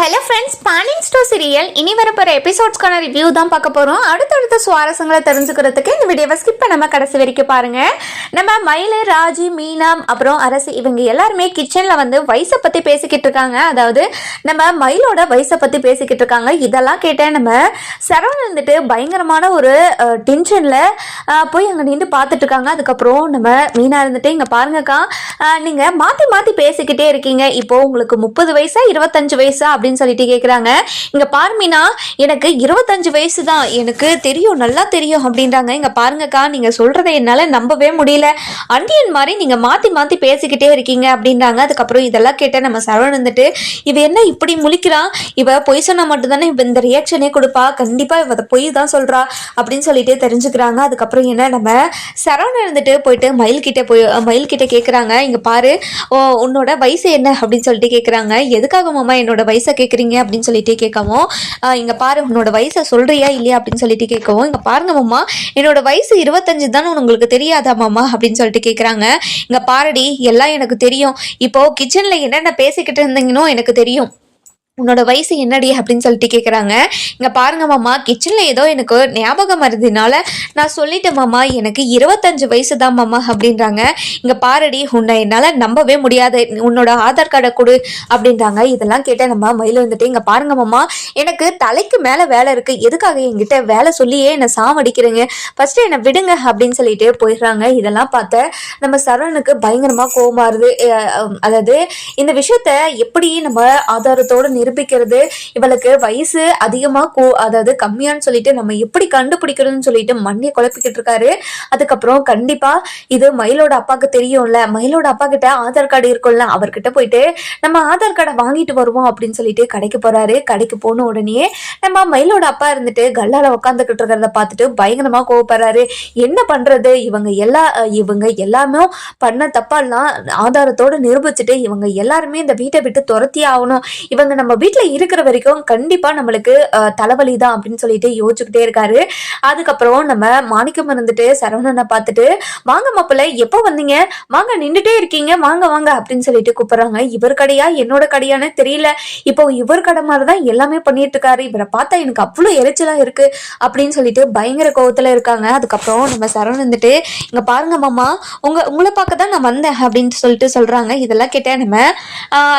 Hello friends பேனிங் ஸ்டோ serial இனி வரப்போகிற எபிசோட்ஸ்க்கான ரிவ்யூ தான் பார்க்க போகிறோம் அடுத்தடுத்த சுவாரஸ்யங்களை தெரிஞ்சுக்கிறதுக்கு இந்த வீடியோவை ஸ்கிப் பண்ணாமல் கடைசி வரைக்கும் பாருங்கள் நம்ம மயில் ராஜி மீனா அப்புறம் அரசு இவங்க எல்லாருமே கிச்சனில் வந்து வயசை பற்றி பேசிக்கிட்டு இருக்காங்க. அதாவது நம்ம மயிலோட வயசை பற்றி பேசிக்கிட்டு இருக்காங்க. இதெல்லாம் கேட்டால் நம்ம சரவணன் வந்துட்டு பயங்கரமான ஒரு டென்ஷனில் போய் அங்கே நின்று பார்த்துட்டு இருக்காங்க. அதுக்கப்புறம் நம்ம மீனா இருந்துட்டு இங்கே பாருங்கக்கா நீங்கள் மாற்றி மாற்றி பேசிக்கிட்டே இருக்கீங்க. இப்போது உங்களுக்கு முப்பது வயசா இருபத்தஞ்சு வயசா? அப்படின்னு சொல்லிட்டு கேட்குறாங்க இங்கே பார்மினா எனக்கு இருபத்தஞ்சு வயசு தான் எனக்கு தெரியும் நல்லா தெரியும் அப்படின்றாங்க. இங்கே பாருங்கக்கா நீங்கள் சொல்கிறத என்னால் நம்பவே முடியல. அண்டியன் மாதிரி நீங்கள் மாற்றி மாற்றி பேசிக்கிட்டே இருக்கீங்க அப்படின்றாங்க. அதுக்கப்புறம் இதெல்லாம் கேட்ட நம்ம சரவணன் வந்துட்டு இவ என்ன இப்படி முழிக்கிறான் இவ பொய் சொன்னா மட்டும்தானே இவ இந்த ரியாக்ஷனே கொடுப்பா? கண்டிப்பாக இவ அதை பொய் தான் சொல்கிறா அப்படின்னு சொல்லிட்டு தெரிஞ்சுக்கிறாங்க. அதுக்கப்புறம் என்ன நம்ம சரவணன் இருந்துட்டு போயிட்டு மயில் கிட்ட போய் மயில் கிட்ட கேட்குறாங்க இங்கே பாரு ஓ, உன்னோட வயசு என்ன? அப்படின்னு சொல்லிட்டு கேட்குறாங்க எதுக்காக மாமா என்னோட வயசை கேட்குறீங்க அப்படின்னு சொல்லிட்டு கேட்கவும் இங்கே பாரு உன்னோட வயசை சொல்கிறியா இல்லையா? அப்படின்னு சொல்லிட்டு கேட்கவும் இங்கே பாருங்க மாமா என்னோட வயசு இருபத்தஞ்சு தானே உங்களுக்கு தெரியாதா மாமா? அப்படின்னு சொல்லிட்டு கேட்குறாங்க இங்கே பாருடி எல்லாம் எனக்கு தெரியும். இப்போ கிச்சனில் என்னென்ன பேசிக்கிட்டு இருந்தீங்கன்னோ எனக்கு தெரியும். உன்னோட வயசு என்னடி அப்படின்னு சொல்லிட்டு கேட்குறாங்க இங்கே பாருங்க மாமா கிச்சனில் ஏதோ எனக்கு ஞாபகம் வருதுனால நான் சொல்லிட்டேன் மாமா எனக்கு இருபத்தஞ்சு வயசு தான் மாமா அப்படின்றாங்க. இங்கே பாருடி உன்னை என்னால் நம்பவே முடியாது. உன்னோட ஆதார் கார்டை கொடு அப்படின்றாங்க. இதெல்லாம் கேட்டேன் நம்ம மயில் வந்துட்டு இங்கே பாருங்க மாமா எனக்கு தலைக்கு மேலே வேலை இருக்குது எதுக்காக என்கிட்ட வேலை சொல்லியே என்னை சாவடிக்கிறீங்க? ஃபஸ்ட்டு என்னை விடுங்க அப்படின்னு சொல்லிட்டு போயிடுறாங்க. இதெல்லாம் பார்த்த நம்ம சரவணுக்கு பயங்கரமாக கோபமாறுது அதாவது இந்த விஷயத்த எப்படி நம்ம ஆதாரத்தோடு நிரூபிக்கிறது. இவளுக்கு வயசு அதிகமாக கோ அதாவது கம்மியான்னு சொல்லிட்டு நம்ம எப்படி கண்டுபிடிக்கிறதுன்னு சொல்லிட்டு மண்ணியை குழப்பிக்கிட்டு இருக்காரு. அதுக்கப்புறம் கண்டிப்பா இது மயிலோட அப்பாவுக்கு தெரியும்ல. மயிலோட அப்பா கிட்ட ஆதார் கார்டு இருக்கும்ல அவர்கிட்ட போயிட்டு நம்ம ஆதார் கார்டை வாங்கிட்டு வருவோம் அப்படின்னு சொல்லிட்டு கடைக்கு போறாரு. கடைக்கு போன உடனே நம்ம மயிலோட அப்பா இருந்துட்டு கல்லால உட்காந்துக்கிட்டு இருக்கிறத பார்த்துட்டு பயங்கரமா கோவப்படுறாரு. என்ன பண்றது? இவங்க எல்லா இவங்க எல்லாமே பண்ண தப்பெல்லாம் ஆதாரத்தோட நிரூபிச்சுட்டு இவங்க எல்லாருமே இந்த வீட்டை விட்டு துரத்தி ஆகணும். இவங்க நம்ம வீட்டில் இருக்கிற வரைக்கும் கண்டிப்பாக நம்மளுக்கு தலைவலி தான் அப்படின்னு சொல்லிட்டு யோசிச்சுக்கிட்டே இருக்காரு. அதுக்கப்புறம் நம்ம மாணிக்கம் இருந்துட்டு சரவணனை பார்த்துட்டு வாங்க மாப்பிள்ள எப்போ வந்தீங்க? வாங்க நின்றுட்டே இருக்கீங்க. வாங்க வாங்க அப்படின்னு சொல்லிட்டு கூப்பிட்றாங்க. இவர் கடையா? என்னோட கடையான்னு தெரியல. இப்போ இவர் கடை மாதிரி தான் எல்லாமே பண்ணிட்டு இருக்காரு. இவரை பார்த்தா எனக்கு அவ்வளோ எரிச்சலா இருக்கு அப்படின்னு சொல்லிட்டு பயங்கர கோவத்துல இருக்காங்க. அதுக்கப்புறம் நம்ம சரவணன் வந்துட்டு இங்க பாருங்க மாமா உங்க உங்களை பார்க்க தான் நான் வந்தேன் அப்படின்னு சொல்லிட்டு சொல்றாங்க. இதெல்லாம் கேட்டேன் நம்ம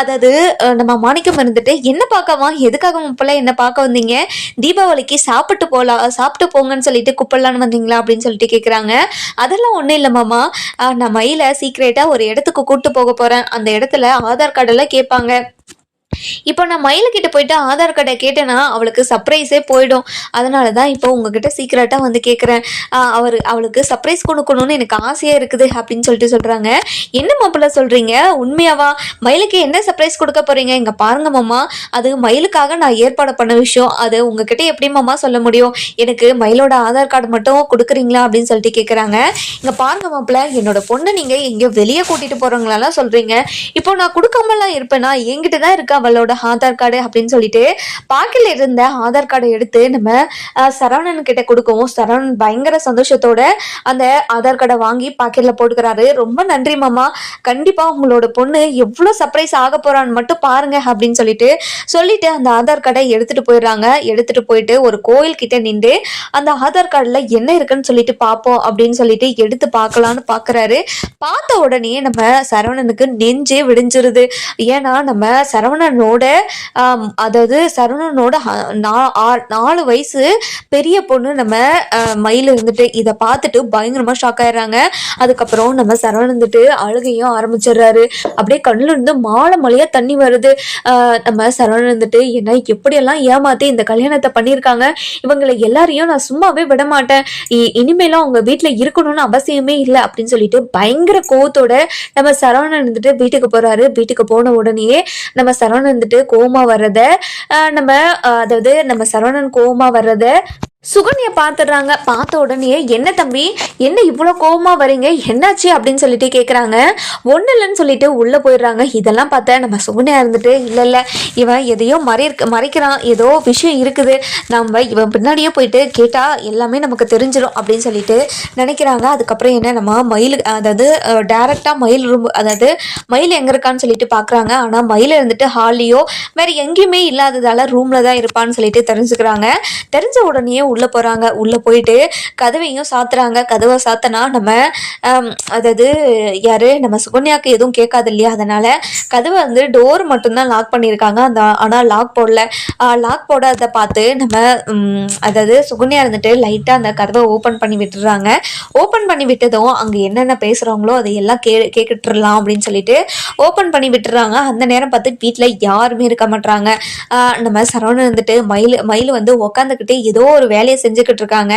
அதாவது நம்ம மாணிக்கம் இருந்துட்டு என்ன பார்க்கவா? எதுக்காக முப்பெல்லாம் என்ன பார்க்க வந்தீங்க? தீபாவளிக்கு சாப்பிட்டு போகலாம் சாப்பிட்டு போங்கன்னு சொல்லிட்டு குப்பலான்னு வந்தீங்களா அப்படின்னு சொல்லிட்டு கேட்குறாங்க அதெல்லாம் ஒன்றும் இல்லை மாமா. ஆஹ், நான் மயில சீக்ரெட்டாக ஒரு இடத்துக்கு கூப்பிட்டு போக போகிறேன் அந்த இடத்துல ஆதார் கார்டெல்லாம் கேட்பாங்க. இப்போ நான் மயிலுக்கிட்ட போயிட்டு ஆதார் கார்டை கேட்டேன்னா அவளுக்கு சர்ப்ரைஸே போயிடும். அதனால தான் இப்போ உங்ககிட்ட சீக்கிரட்டாக வந்து கேட்குறேன் அவர் அவளுக்கு சர்ப்ரைஸ் கொடுக்கணும்னு எனக்கு ஆசையாக இருக்குது அப்படின்னு சொல்லிட்டு சொல்கிறாங்க என்ன மாப்பிள்ள சொல்கிறீங்க உண்மையாவா? மயிலுக்கு என்ன சர்ப்ரைஸ் கொடுக்க போகிறீங்க இங்கே பாருங்க மாமா. அது மயிலுக்காக நான் ஏற்பாடு பண்ண விஷயம். அது உங்ககிட்ட எப்படி மாமா சொல்ல முடியும்? எனக்கு மயிலோட ஆதார் கார்டு மட்டும் கொடுக்குறீங்களா அப்படின்னு சொல்லிட்டு கேட்குறாங்க இங்கே பாருங்க மாப்பிள்ள என்னோட பொண்ணை நீங்கள் எங்கேயோ வெளியே கூட்டிகிட்டு போகிறவங்களெல்லாம் சொல்கிறீங்க இப்போ நான் கொடுக்காமலாம் இருப்பேன்னா என்கிட்ட தான் இருக்கு அவளோட ஆதார் கார்டு அப்படின்னு சொல்லிட்டு பாக்கில் இருந்த ஆதார் கார்டை எடுத்து நம்ம சரவணன் கிட்ட கொடுக்கவும் சரவணன் பயங்கர சந்தோஷத்தோட அந்த ஆதார் கார்டை வாங்கி பாக்கெட்ல போட்டுக்கிறாரு. ரொம்ப நன்றி மாமா. கண்டிப்பா உங்களோட பொண்ணு எவ்வளோ சர்ப்ரைஸ் ஆக போறான்னு மட்டும் பாருங்க அப்படின்னு சொல்லிட்டு சொல்லிட்டு அந்த ஆதார் கார்டை எடுத்துட்டு போயிடுறாங்க. எடுத்துட்டு போயிட்டு ஒரு கோயில் கிட்ட நின்று அந்த ஆதார் கார்டில் என்ன இருக்குன்னு சொல்லிட்டு பார்ப்போம் அப்படின்னு சொல்லிட்டு எடுத்து பார்க்கலான்னு பாக்குறாரு பார்த்த உடனே நம்ம சரவணனுக்கு நெஞ்சே விடிஞ்சிருது. ஏன்னா நம்ம சரவணன் சரவணனோட அதாவது சரவணனோட ஆ- நாலு வயசு பெரிய பொண்ணு நம்ம மயில் இருந்துட்டு இதை பார்த்துட்டு பயங்கரமாக ஷாக் ஆயிடுறாங்க. அதுக்கப்புறம் நம்ம சரவணன் இருந்துட்டு அழுகையும் ஆரம்பிச்சிடுறாரு. அப்படியே கண்ணுல இருந்து மாலை மலையாக தண்ணி வருது. ஆஹ், நம்ம சரவணன் இருந்துட்டு என்ன எப்படியெல்லாம் ஏமாத்தி இந்த கல்யாணத்தை பண்ணியிருக்காங்க? இவங்களை எல்லாரையும் நான் சும்மாவே விட மாட்டேன். இ- இனிமேலும் அவங்க வீட்டில் இருக்கணும்னு அவசியமே இல்லை. அப்படின்னு சொல்லிட்டு பயங்கர கோவத்தோட நம்ம சரவணன் இருந்துட்டு வீட்டுக்கு போறாரு. வீட்டுக்கு போன உடனே நம்ம சரவணன் வந்துட்டு கோமா வர்றத நம்ம அதாவது நம்ம சரவணன் கோமா வர்றத சுகன்யா பார்த்துடுறாங்க பார்த்த உடனே என்ன தம்பி? என்ன இவ்வளோ கோபமாக வரீங்க? என்னாச்சு? அப்படின்னு சொல்லிட்டு கேட்குறாங்க ஒன்றும் இல்லைன்னு சொல்லிட்டு உள்ளே போயிடுறாங்க. இதெல்லாம் பார்த்தா நம்ம சுகன்யா இருந்துட்டு இல்லை இல்லை. இவன் எதையோ மறை மறைக்கிறான். ஏதோ விஷயம் இருக்குது. நம்ம இவன் பின்னாடியே போயிட்டு கேட்டால் எல்லாமே நமக்கு தெரிஞ்சிடும் அப்படின்னு சொல்லிட்டு நினைக்கிறாங்க. அதுக்கப்புறம் என்ன? நம்ம மயில் அதாவது டேரெக்டாக மயில் ரூம் அதாவது மயில் எங்கே இருக்கான்னு சொல்லிட்டு பார்க்குறாங்க ஆனால் மயில் இருந்துட்டு ஹால்லையோ வேறு எங்கேயுமே இல்லாததால் ரூமில் தான் இருப்பான்னு சொல்லிட்டு தெரிஞ்சுக்கிறாங்க. தெரிஞ்ச உடனே உள்ளே போகிறாங்க உள்ளே போயிட்டு கதவையும் சாத்துறாங்க. கதவை சாத்தனா நம்ம அதாவது யார்? நம்ம சுகன்யாக்கு எதுவும் கேட்காது இல்லையா? அதனால் கதவை வந்து டோர் மட்டும்தான் லாக் பண்ணியிருக்காங்க. அந்த ஆனால் லாக் போடல. லாக் போடாத பார்த்து நம்ம அதாவது சுகன்யா இருந்துட்டு லைட்டாக அந்த கதவை ஓப்பன் பண்ணி விட்டுறாங்க. ஓப்பன் பண்ணி விட்டதும் அங்கே என்னென்ன பேசுகிறாங்களோ அதை எல்லாம் கே கேட்டுட்டுலாம் அப்படின்னு சொல்லிட்டு ஓப்பன் பண்ணி விட்டுறாங்க. அந்த நேரம் பார்த்து வீட்டில் யாருமே இருக்க மாட்றாங்க. நம்ம சரவணன் இருந்துட்டு மயில் மயில் வந்து உக்காந்துக்கிட்டு ஏதோ ஒரு வேலையை செஞ்சுக்கிட்டு இருக்காங்க.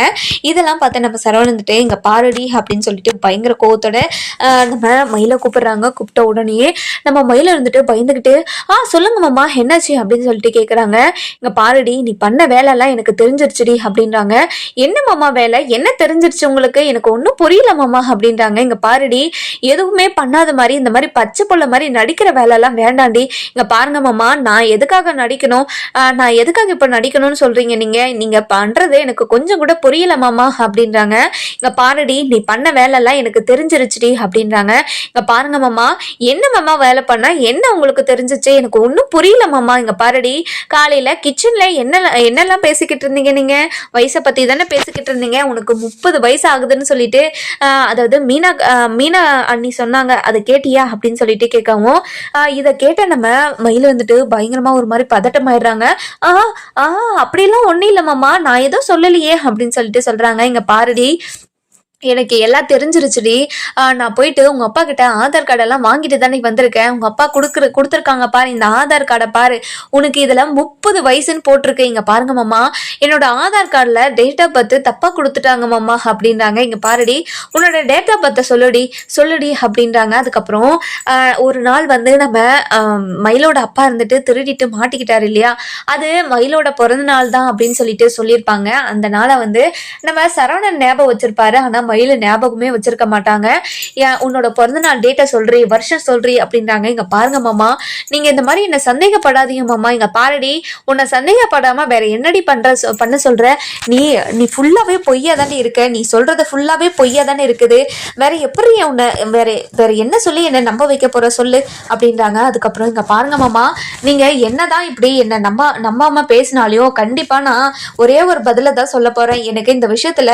இதெல்லாம் பார்த்து நம்ம சரவணந்துட்டு இங்கே பாரடி அப்படின்னு சொல்லிட்டு பயங்கர கோவத்தோட ஆஹ் நம்ம மயிலை கூப்பிடுறாங்க. கூப்பிட்ட உடனே நம்ம மயில இருந்துட்டு பயந்துக்கிட்டு ஆ சொல்லுங்க மாமா என்னாச்சு? அப்படின்னு சொல்லிட்டு கேட்குறாங்க இங்கே பாரடி நீ பண்ண வேலைலாம் எனக்கு தெரிஞ்சிருச்சுடி அப்படின்றாங்க. என்ன மாமா வேலை? என்ன தெரிஞ்சிருச்சு உங்களுக்கு? எனக்கு ஒன்றும் புரியல மாமா அப்படின்றாங்க. இங்கே பாருடி எதுவுமே பண்ணாத மாதிரி இந்த மாதிரி பச்சை புள்ள மாதிரி நடிக்கிற வேலைலாம் வேண்டாண்டி. இங்கே பாருங்க மாமா நான் எதுக்காக நடிக்கணும்? ஆஹ் நான் எதுக்காக இப்போ நடிக்கணும்னு சொல்கிறீங்க நீங்கள் நீங்கள் பண்ணுறது எனக்கு கொஞ்சம் கூட புரியல மாமா அப்படின்றாங்க. இங்க பாருடி நீ பண்ண வேலைலாம் எனக்கு தெரிஞ்சிருச்சுடி அப்படின்றாங்க. இங்க பாருங்க மாமா என்ன மாமா வேலை பண்ணா என்ன உங்களுக்கு தெரிஞ்சிச்சு? எனக்கு ஒன்றும் புரியல மாமா. இங்க பாருடி காலையில கிச்சன்ல என்ன என்னெல்லாம் பேசிக்கிட்டு இருந்தீங்க நீங்க? வயசை பத்தி தானே பேசிக்கிட்டு இருந்தீங்க? உனக்கு முப்பது வயசு ஆகுதுன்னு சொல்லிட்டு அதாவது மீனா மீனா அண்ணி சொன்னாங்க. அதை கேட்டியா அப்படின்னு சொல்லிட்டு கேட்கவும் ஆஹ் இதை கேட்ட நம்ம மயில் வந்துட்டு பயங்கரமா ஒரு மாதிரி பதட்டமாயிடுறாங்க. ஆ ஆ அப்படிலாம் ஒன்றும் இல்லை மாமா. நான் ஏதோ சொல்லலையே அப்படின்னு சொல்லிட்டு சொல்றாங்க. இங்க பாரதி எனக்கு எல்லாம் தெரிஞ்சிருச்சுடி. நான் போயிட்டு உங்க அப்பா கிட்ட ஆதார் கார்டெல்லாம் வாங்கிட்டு தானே வந்திருக்கேன். உங்க அப்பா கொடுக்குற கொடுத்துருக்காங்க பாரு இந்த ஆதார் கார்டை பாரு. உனக்கு இதில் முப்பது வயசுன்னு போட்டிருக்கு. இங்க பாருங்க மாமா. என்னோட ஆதார் கார்டில் டேட் ஆஃப் பர்த் தப்பா கொடுத்துட்டாங்க மாமா அப்படின்றாங்க. இங்க பாருடி. உன்னோட டேட் ஆஃப் பர்த்தை சொல்லுடி. சொல்லுடி அப்படின்றாங்க. அதுக்கப்புறம் ஒரு நாள் வந்து நம்ம மயிலோட அப்பா இருந்துட்டு திருடிட்டு மாட்டிக்கிட்டாரு இல்லையா? அது மயிலோட பிறந்த நாள் தான் அப்படின்னு சொல்லிட்டு சொல்லியிருப்பாங்க. அந்த நாளை வந்து நம்ம சரவணன் ஞாபகம் வச்சிருப்பாரு. ஆனால் மயில ஞாபகமே வச்சிருக்க மாட்டாங்க. ஏன் உன்னோட பிறந்த நாள் டேட்டை சொல்றி வருஷம் சொல்றி அப்படின்றாங்க. இங்க பாருங்க மாமா. நீங்க இந்த மாதிரி என்ன சந்தேகப்படாதீங்க மாமா. இங்க பாருடி உன்னை சந்தேகப்படாம வேற என்னடி பண்ற சொ- பண்ண சொல்ற? நீ நீ ஃபுல்லாவே பொய்யா தானே இருக்க. நீ சொல்றது ஃபுல்லாவே பொய்யா தானே இருக்குது. வேற எப்படி உன்னை வேற வேற என்ன சொல்லி என்ன நம்ப வைக்க போற சொல்லு? அப்படின்றாங்க. அதுக்கப்புறம் இங்க பாருங்க மாமா. நீங்க என்னதான் இப்படி என்ன நம்ப நம்பாம பேசினாலையும் கண்டிப்பா நான் ஒரே ஒரு பதில தான் சொல்ல போறேன். எனக்கு இந்த விஷயத்துல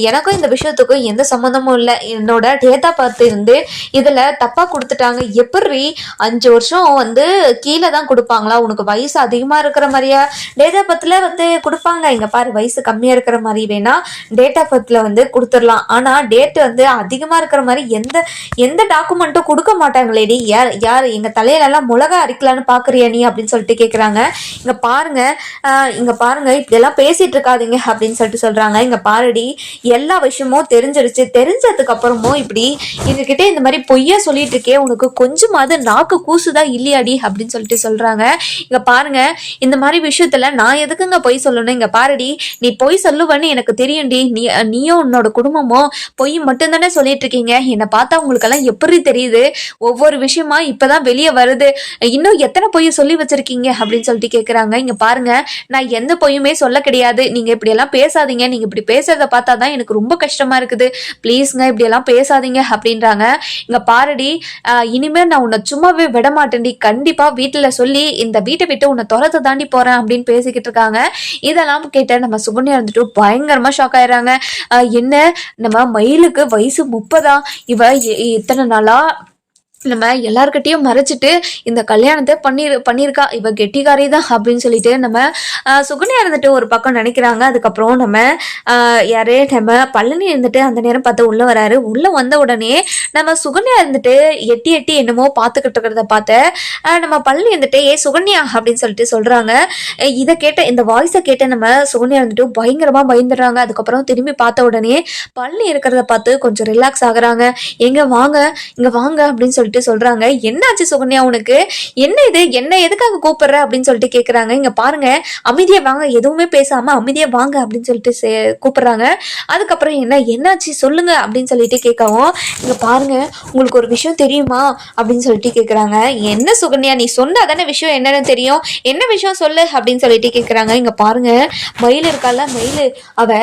எனக்கும் இந்த விஷயத்துக்கும் எந்த சம்மந்தமும் இல்லை. என்னோட டேட்டா பார்த்து இருந்து இதில் தப்பாக கொடுத்துட்டாங்க. எப்படி அஞ்சு வருஷம் வந்து கீழே தான் கொடுப்பாங்களா? உனக்கு வயசு அதிகமாக இருக்கிற மாதிரியா? டேட்டா பத்தில் வந்து கொடுப்பாங்க. இங்கே பாரு வயசு கம்மியாக இருக்கிற மாதிரி வேணா டேட்டா பத்தில் வந்து கொடுத்துடலாம். ஆனால் டேட் வந்து அதிகமாக இருக்கிற மாதிரி எந்த எந்த டாக்குமெண்ட்டும் கொடுக்க மாட்டாங்களேடி. யார் யார் எங்கள் தலையிலலாம் மிளகா அரிக்கலான்னு பார்க்குறியா நீ அப்படின்னு சொல்லிட்டு கேட்குறாங்க இங்கே பாருங்க இங்கே இங்க பாருங்க இப்படியெல்லாம் பேசிகிட்டு இருக்காதீங்க அப்படின்னு சொல்லிட்டு சொல்கிறாங்க இங்கே பாருடி எல்லா விஷயமும் தெரிஞ்சிருச்சு தெரிஞ்சதுக்கு அப்புறமும் இப்படி எங்ககிட்ட இந்த மாதிரி பொய்யா சொல்லிட்டு இருக்கே உனக்கு கொஞ்சமாவது நாக்கு கூசுதா இல்லையாடி அப்படின்னு சொல்லிட்டு சொல்றாங்க. இங்க பாருங்க இந்த மாதிரி விஷயத்துல நான் எதுக்குங்க பொய் சொல்லணும்? இங்க பாருடி நீ பொய் சொல்லுவேன்னு எனக்கு தெரியும்டி. நீ நீயும் உன்னோட குடும்பமும் பொய் மட்டும்தானே சொல்லிட்டு இருக்கீங்க. என்னை பார்த்தா உங்களுக்கெல்லாம் எப்படி தெரியுது? ஒவ்வொரு விஷயமா இப்பதான் வெளியே வருது. இன்னும் எத்தனை பொய்யை சொல்லி வச்சிருக்கீங்க அப்படின்னு சொல்லிட்டு கேக்குறாங்க. இங்க பாருங்க நான் எந்த பொய்யுமே சொல்ல கிடையாது. நீங்க இப்படி எல்லாம் பேசாதீங்க. நீங்க இப்படி பேசுறத பார்த்தா தான் எனக்கு ரொம்ப கஷ்டமா இருக்குது. ப்ளீஸ்ங்க இப்படி எல்லாம் பேசாதீங்க அப்படின்றாங்க. இங்க பாருடி இனிமே நான் உன்னை சும்மாவே விட மாட்டேன்டி கண்டிப்பா வீட்டுல சொல்லி இந்த வீட்டை விட்டு உன்னை துரத்தை தாண்டி போறேன் அப்படின்னு பேசிக்கிட்டு இருக்காங்க. இதெல்லாம் கேட்ட நம்ம சுகன்யா இருந்துட்டு பயங்கரமா ஷாக் ஆயிடுறாங்க. என்ன நம்ம மயிலுக்கு வயசு முப்பதா? இவ இத்தனை நாளா நம்ம எல்லார்கிட்டயும் மறைச்சிட்டு இந்த கல்யாணத்தை பண்ணி பண்ணியிருக்கா இவ கெட்டிக்காரி தான் அப்படின்னு சொல்லிட்டு நம்ம சுகன்யா இருந்துட்டு ஒரு பக்கம் நினைக்கிறாங்க. அதுக்கப்புறம் நம்ம யாரே நம்ம பழனி இருந்துட்டு அந்த நேரம் பார்த்து உள்ள வராரு. உள்ள வந்த உடனே நம்ம சுகன்யா இருந்துட்டு எட்டி எட்டி என்னமோ பார்த்துக்கிட்டு இருக்கிறத பார்த்து நம்ம பழனி இருந்துட்டு ஏ சுகன்யா அப்படின்னு சொல்லிட்டு சொல்றாங்க. இதை கேட்ட இந்த வாய்ஸை கேட்ட நம்ம சுகன்யா இருந்துட்டு பயங்கரமா பயந்துடுறாங்க. அதுக்கப்புறம் திரும்பி பார்த்த உடனே பழனி இருக்கிறத பார்த்து கொஞ்சம் ரிலாக்ஸ் ஆகுறாங்க. எங்க வாங்க இங்க வாங்க அப்படின்னு சொல்லி சொல்லிட்டு சொல்றாங்க. என்னாச்சு சுகன்யா உனக்கு? என்ன இது? என்ன எதுக்காக கூப்பிடுற? அப்படின்னு சொல்லிட்டு கேக்குறாங்க. இங்க பாருங்க அமைதியை வாங்க. எதுவுமே பேசாம அமைதியை வாங்க அப்படின்னு சொல்லிட்டு கூப்பிடுறாங்க. அதுக்கப்புறம் என்ன? என்னாச்சு? சொல்லுங்க அப்படின்னு சொல்லிட்டு கேட்கவும் இங்க பாருங்க உங்களுக்கு ஒரு விஷயம் தெரியுமா? அப்படின்னு சொல்லிட்டு கேக்குறாங்க. என்ன சுகன்யா? நீ சொன்னா தானே விஷயம் என்னன்னு தெரியும். என்ன விஷயம் சொல்லு? அப்படின்னு சொல்லிட்டு கேக்குறாங்க. இங்க பாருங்க மயில் இருக்கால மயில். அவ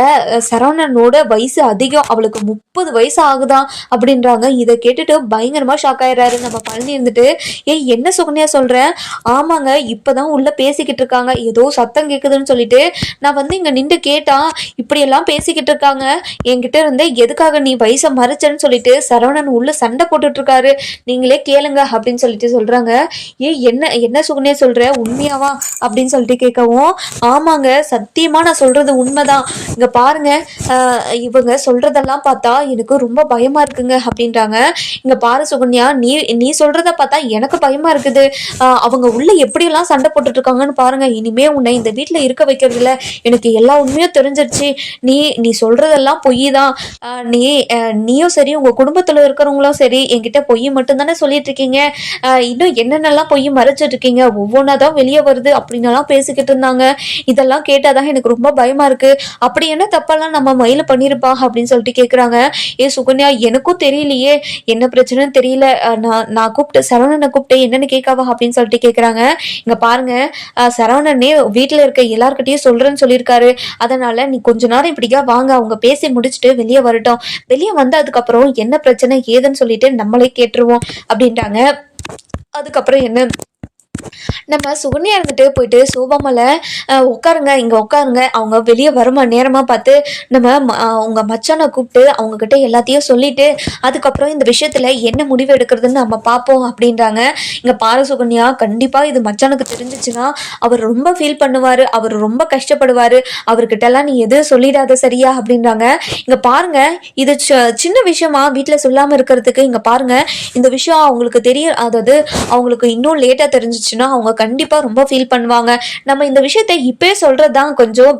சரவணனோட வயசு அதிகம். அவளுக்கு முப்பது வயசு ஆகுதான் அப்படின்றாங்க. இதை கேட்டுட்டு பயங்கரமா ஷாக் ஆயிடுறாரு நம்ம பழனி இருந்துட்டு ஏய் என்ன சுகன்யா சொல்றேன் ஆமாங்க இப்பதான் உள்ள பேசிக்கிட்டு இருக்காங்க. ஏதோ சத்தம் கேக்குதுன்னு சொல்லிட்டு நான் வந்து இங்க நின்று கேட்டான் இப்படி எல்லாம் பேசிக்கிட்டு இருக்காங்க. என்கிட்ட இருந்து எதுக்காக நீ வயசை மறைச்சன்னு சொல்லிட்டு சரவணன் உள்ள சண்டை போட்டுட்டு இருக்காரு. நீங்களே கேளுங்க அப்படின்னு சொல்லிட்டு சொல்றாங்க. ஏய் என்ன என்ன சுகன்யா சொல்ற? உண்மையாவா? அப்படின்னு சொல்லிட்டு கேட்கவும் ஆமாங்க சத்தியமா நான் சொல்றது உண்மைதான். இங்க பாருங்க இவங்க சொல்றதெல்லாம் பார்த்தா எனக்கு ரொம்ப பயமா இருக்குங்க அப்படின்றாங்க. இங்க பாரு சுகன்யா நீ நீ சொல்றத பார்த்தா எனக்கு பயமா இருக்குது. அவங்க உள்ள எப்படியெல்லாம் சண்டை போட்டுட்டு இருக்காங்கன்னு பாருங்க. இனிமே உன்னை இந்த வீட்டில் இருக்க வைக்கிறதுல எனக்கு எல்லா உண்மையும் தெரிஞ்சிருச்சு. நீ நீ சொல்றதெல்லாம் பொய் தான் நீ நீயும் சரி உங்க குடும்பத்துல இருக்கிறவங்களும் சரி என்கிட்ட பொய் மட்டும்தானே சொல்லிட்டு இருக்கீங்க இன்னும் என்னென்னலாம் பொய் மறைச்சிட்டு இருக்கீங்க ஒவ்வொன்றா தான் வெளியே வருது அப்படின்னலாம் பேசிக்கிட்டு இருந்தாங்க இதெல்லாம் கேட்டாதான் எனக்கு ரொம்ப பயமா இருக்கு. அப்படி என்ன தப்பெல்லாம் நம்ம மயில பண்ணிருப்பா? அப்படின்னு சொல்லிட்டு கேக்குறாங்க. ஏ சுகன்யா எனக்கும் தெரியலையே. என்ன பிரச்சனைன்னு தெரியல. நான் நான் கூப்பிட்டு சரவணனை கூப்பிட்டு என்னென்னு கேட்காவா அப்படின்னு சொல்லிட்டு கேட்குறாங்க இங்கே பாருங்க சரவணனே வீட்டில் இருக்க எல்லாருக்கிட்டையும் சொல்கிறேன்னு சொல்லியிருக்காரு. அதனால் நீ கொஞ்ச நேரம் இப்படிக்கா வாங்க அவங்க பேசி முடிச்சுட்டு வெளியே வரட்டும். வெளியே வந்ததுக்கப்புறம் என்ன பிரச்சனை ஏதுன்னு சொல்லிட்டு நம்மளே கேட்டுருவோம் அப்படின்ட்டாங்க. அதுக்கப்புறம் என்ன? நம்ம சுகன்யா இருந்துட்டு போயிட்டு சோபாமல உட்காருங்க இங்கே உட்காருங்க. அவங்க வெளியே வருமா நேரமா பார்த்து நம்ம ம- மச்சானை கூப்பிட்டு அவங்க கிட்ட எல்லாத்தையும் சொல்லிட்டு அதுக்கப்புறம் இந்த விஷயத்துல என்ன முடிவு எடுக்கிறதுன்னு நம்ம பார்ப்போம் அப்படின்றாங்க. இங்கே பாரு சுகன்யா கண்டிப்பாக இது மச்சானுக்கு தெரிஞ்சிச்சுன்னா அவர் ரொம்ப ஃபீல் பண்ணுவார் அவர் ரொம்ப கஷ்டப்படுவார். அவர்கிட்டலாம் நீ எதுவும் சொல்லிடாத சரியா அப்படின்றாங்க. இங்கே பாருங்க இது சின்ன விஷயமா வீட்டில் சொல்லாமல் இருக்கிறதுக்கு இங்கே பாருங்க. இந்த விஷயம் அவங்களுக்கு தெரிய அதாவது அவங்களுக்கு இன்னும் லேட்டாக தெரிஞ்சிச்சு தெரிஞ்சிச்சுன்னா அவங்க கண்டிப்பாக ரொம்ப ஃபீல் பண்ணுவாங்க. நம்ம இந்த விஷயத்த இப்பே சொல்றதுதான் கொஞ்சம்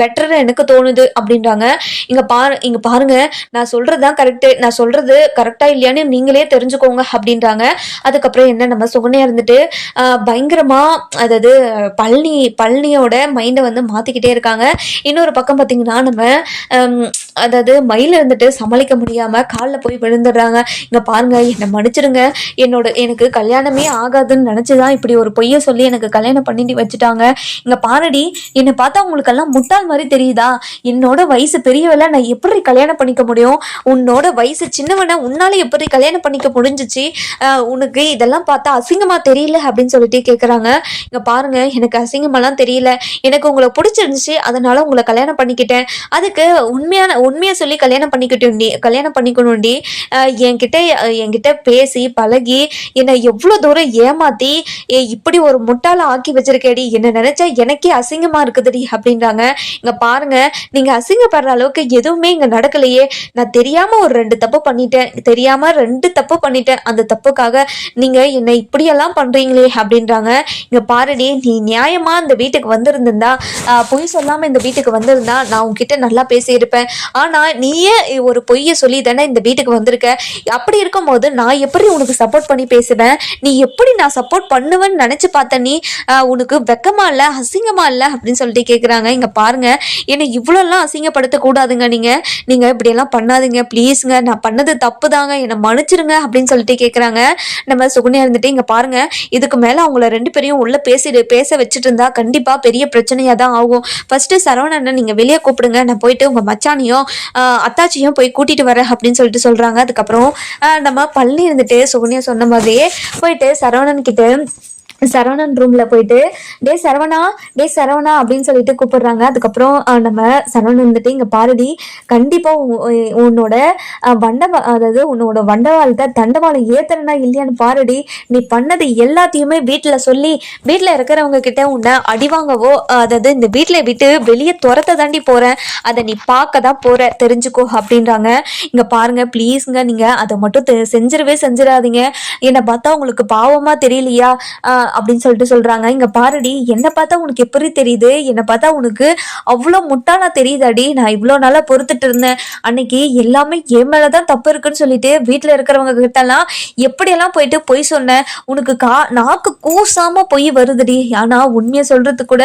பெட்டர்னு எனக்கு தோணுது அப்படின்றாங்க. இங்கே பாரு இங்கே பாருங்க நான் சொல்கிறது தான் கரெக்டு நான் சொல்கிறது கரெக்டாக இல்லையான்னு நீங்களே தெரிஞ்சுக்கோங்க அப்படின்றாங்க. அதுக்கப்புறம் என்ன நம்ம சுகனையாக இருந்துட்டு பயங்கரமாக அதாவது பழனி பழனியோட மைண்டை வந்து மாற்றிக்கிட்டே இருக்காங்க. இன்னொரு பக்கம் பார்த்தீங்கன்னா நம்ம அதாவது மயில இருந்துட்டு சமாளிக்க முடியாமல் காலில் போய் விழுந்துடுறாங்க. இங்கே பாருங்கள் என்னை மன்னிச்சிடுங்க. என்னோட எனக்கு கல்யாணமே ஆகாதுன்னு நினச்சி தான் இப்படி ஒரு பொய்யை சொல்லி எனக்கு கல்யாணம் பண்ணிட்டு வச்சுட்டாங்க. இங்க பாருடி என்னை பார்த்தா உங்களுக்கெல்லாம் முட்டாள் மாதிரி தெரியுதா? என்னோட வயசு பெரியவள நான் எப்படி கல்யாணம் பண்ணிக்க முடியும்? உன்னோட வயசு சின்னவனை உன்னால எப்படி கல்யாணம் பண்ணிக்க முடிஞ்சிச்சு? உனக்கு இதெல்லாம் பார்த்தா அசிங்கமா தெரியல அப்படின்னு சொல்லிட்டு கேட்குறாங்க இங்க பாருங்க எனக்கு அசிங்கமெல்லாம் தெரியல. எனக்கு உங்களை பிடிச்சிருந்துச்சு அதனால உங்களை கல்யாணம் பண்ணிக்கிட்டேன். அதுக்கு உண்மையான உண்மையை சொல்லி கல்யாணம் பண்ணிக்கிட்டோண்டி கல்யாணம் பண்ணிக்கணும்டி என்கிட்ட என்கிட்ட பேசி பழகி என்னை எவ்வளோ தூரம் ஏமாத்தி ஏ இப்படி ஒரு முட்டால ஆக்கி வச்சிருக்கேடி. என்ன நினைச்சா எனக்கே அசிங்கமா இருக்குதுடி அப்படின்றாங்க. இங்க பாருங்க நீங்க அசிங்கப்படுற அளவுக்கு எதுவுமே இங்க நடக்கலையே. நான் தெரியாம ஒரு ரெண்டு தப்பு பண்ணிட்டேன். தெரியாம ரெண்டு தப்பு பண்ணிட்டேன். அந்த தப்புக்காக நீங்க என்னை இப்படியெல்லாம் பண்றீங்களே அப்படின்றாங்க. இங்க பாருடி நீ நியாயமா இந்த வீட்டுக்கு வந்திருந்திருந்தா பொய் சொல்லாம இந்த வீட்டுக்கு வந்திருந்தா நான் உன்கிட்ட நல்லா பேசியிருப்பேன். ஆனா நீயே ஒரு பொய்யை சொல்லி தானே இந்த வீட்டுக்கு வந்திருக்க. அப்படி இருக்கும்போது நான் எப்படி உனக்கு சப்போர்ட் பண்ணி பேசுவேன்? நீ எப்படி நான் சப்போர்ட் பண்ண பண்ணுவேன்னு நினச்சி பார்த்த நீ உனக்கு வெக்கமா இல்லை அசிங்கமா இல்லை அப்படின்னு சொல்லிட்டு கேட்குறாங்க இங்கே பாருங்க என்னை இவ்வளோலாம் அசிங்கப்படுத்தக்கூடாதுங்க நீங்கள் நீங்கள் இப்படியெல்லாம் பண்ணாதுங்க ப்ளீஸுங்க நான் பண்ணது தப்பு தாங்க என்னை மன்னிச்சிருங்க அப்படின்னு சொல்லிட்டு கேட்குறாங்க நம்ம சுகுனியா இருந்துட்டு இங்கே பாருங்க இதுக்கு மேலே அவங்கள ரெண்டு பேரையும் உள்ளே பேசி பேச வச்சுட்டு இருந்தா கண்டிப்பாக பெரிய பிரச்சனையாக தான் ஆகும். ஃபர்ஸ்ட் சரவணனை நீங்கள் வெளியே கூப்பிடுங்க. நான் போயிட்டு உங்கள் மச்சானையும் அத்தாச்சியும் போய் கூட்டிட்டு வரேன் அப்படின்னு சொல்லிட்டு சொல்கிறாங்க அதுக்கப்புறம் நம்ம பள்ளி இருந்துட்டு சுகுனியா சொன்ன மாதிரியே போயிட்டு சரவணன் கிட்ட சரவணன் ரூம்ல போயிட்டு டே சரவணா டே சரவணா அப்படின்னு சொல்லிட்டு கூப்பிடுறாங்க. அதுக்கப்புறம் நம்ம சரவணன் வந்துட்டு இங்க பாருடி கண்டிப்பா உன்னோட ஆஹ், அதாவது உன்னோட வண்டவாளத்தை தண்டவாளம் ஏத்தனா இல்லையான்னு பாருடி. நீ பண்ணது எல்லாத்தையுமே வீட்டுல சொல்லி வீட்டுல இருக்கிறவங்க கிட்ட உன்னை அடி வாங்கவோ அதாவது இந்த வீட்டுல விட்டு வெளியே துரத்த தாண்டி போறேன். அதை நீ பார்க்க தான் போற தெரிஞ்சுக்கோ அப்படின்றாங்க. இங்க பாருங்க ப்ளீஸ்ங்க நீங்க அதை மட்டும் தெ- செஞ்சிடவே செஞ்சிடாதீங்க. என்னை பார்த்தா உங்களுக்கு பாவமா தெரியலையா? அப்படின்னு சொல்லிட்டு சொல்றாங்க. இங்க பாருடி என்னை பார்த்தா உனக்கு எப்படி தெரியுது? என்னை பார்த்தா உனக்கு அவ்வளோ முட்டாளா தெரியுதாடி? நான் இவ்வளோ நாளா பொறுத்துட்டு இருந்தேன். அன்னைக்கு எல்லாமே என் மேலதான் தப்பு இருக்குன்னு சொல்லிட்டு வீட்டில் இருக்கிறவங்க கிட்டலாம் எப்படியெல்லாம் போயிட்டு பொய் சொன்னேன் உனக்கு கா நாக்கு கூசாம பொய் வருதுடி. ஆனா உண்மையை சொல்றது கூட